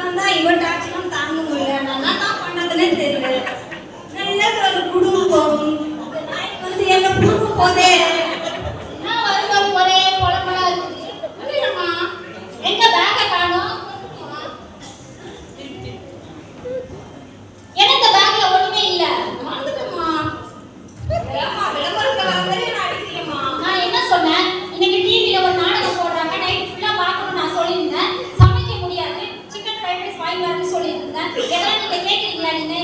தான் இவன் டார்ச்சரும் தாங்குங்க எவ்வளவு நீங்க கேக்குறீங்களா நீங்க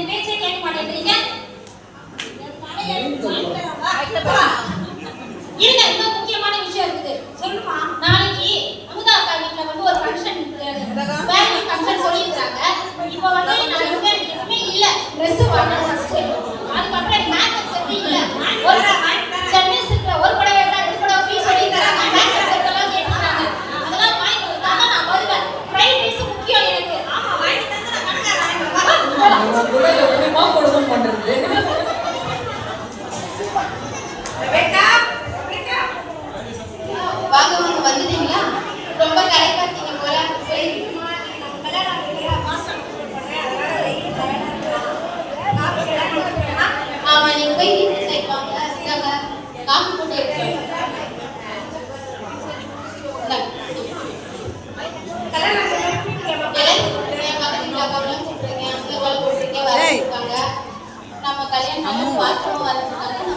மாட்டேங்கிறீங்க இருங்க இன்னும் முக்கியமான விஷயம் இருக்குது சொல்லுமா? நாளைக்கு அமுதா அக்கா வீட்டுல வந்து ஒரு ஃபங்க்ஷன் இருக்குது ஃபேமிலி ஃபங்க்ஷன் இப்போ வந்து நான் இல்ல. ட்ரெஸ் வாங்க ஆமா நீங்க போய் வீட்டுல சேர்ப்பாங்க காஃபி போட்டு நம்ம கல்யாணம் பாத்ரூம் வரதுக்காக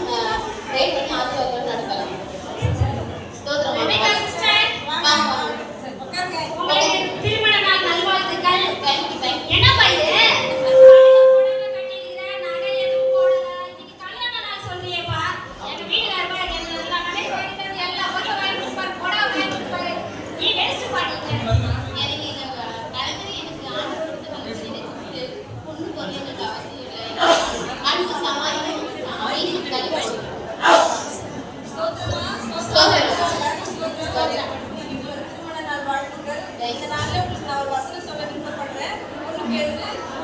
Yes.